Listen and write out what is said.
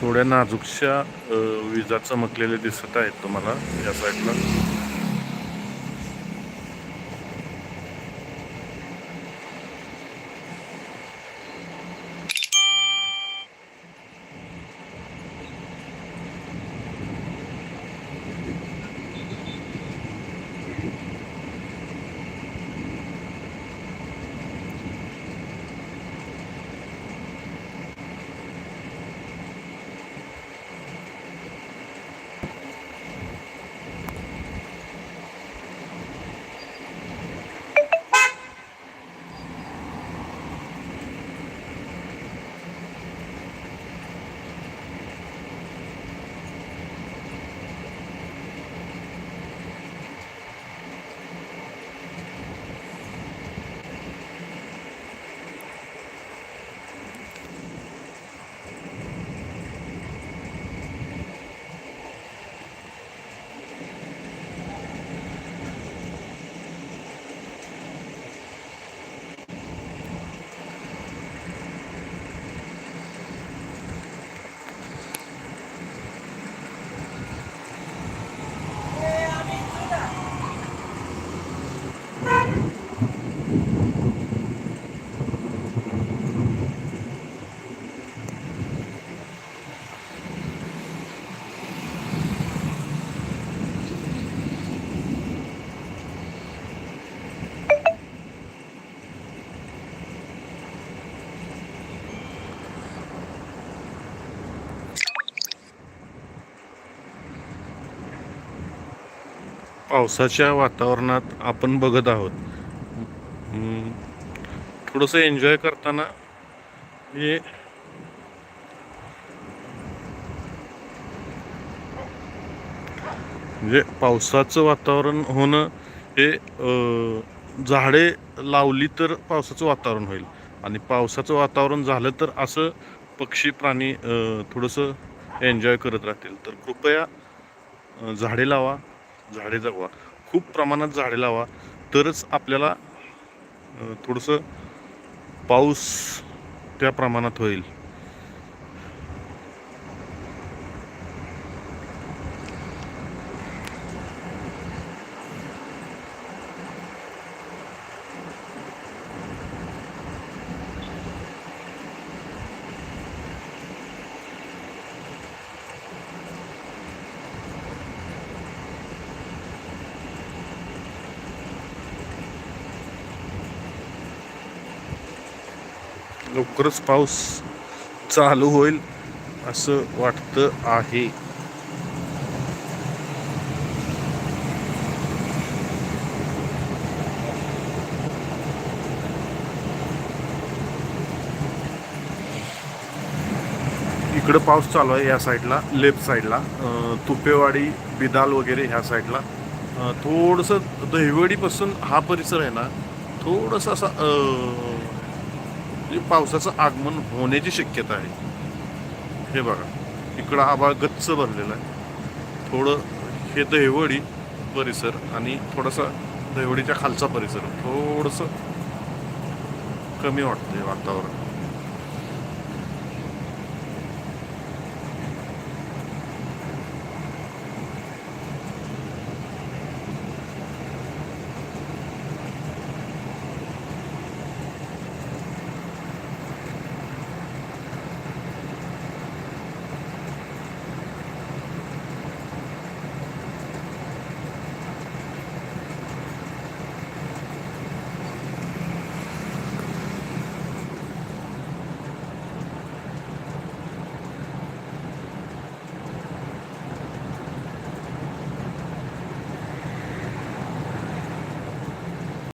थोड्या नाजूकशा विजा चमकलेल्या दिसत आहेत तुम्हाला या साईडला पावसाच्या वातावरणात आपण बघत आहोत. थोडंसं एन्जॉय करताना हे म्हणजे पावसाचं वातावरण होणं हे झाडे लावली तर पावसाचं वातावरण होईल. आणि पावसाचं वातावरण झालं तर असं पक्षी प्राणी थोडंसं एन्जॉय करत राहतील. तर कृपया झाडे लावा. झाडे जगवा. खूप प्रमाणात झाडे लावा. तरच आपल्याला थोडंसं पाऊस त्या प्रमाणात होईल. लवकरच पाऊस चालू होईल असं वाटतं आहे. इकडं पाऊस चालू आहे या साईडला लेफ्ट साईडला. तुपेवाडी बिदाल वगैरे ह्या साईडला. थोडंसं दहिवडीपासून हा परिसर आहे ना थोडंसं असा म्हणजे पावसाचं आगमन होण्याची शक्यता आहे. हे बघा इकडं आभाळ गच्च भरलेला आहे. थोडं हे दहिवडी परिसर आणि थोडासा दहिवडीच्या खालचा परिसर थोडंसं कमी वाटतंय वातावरण.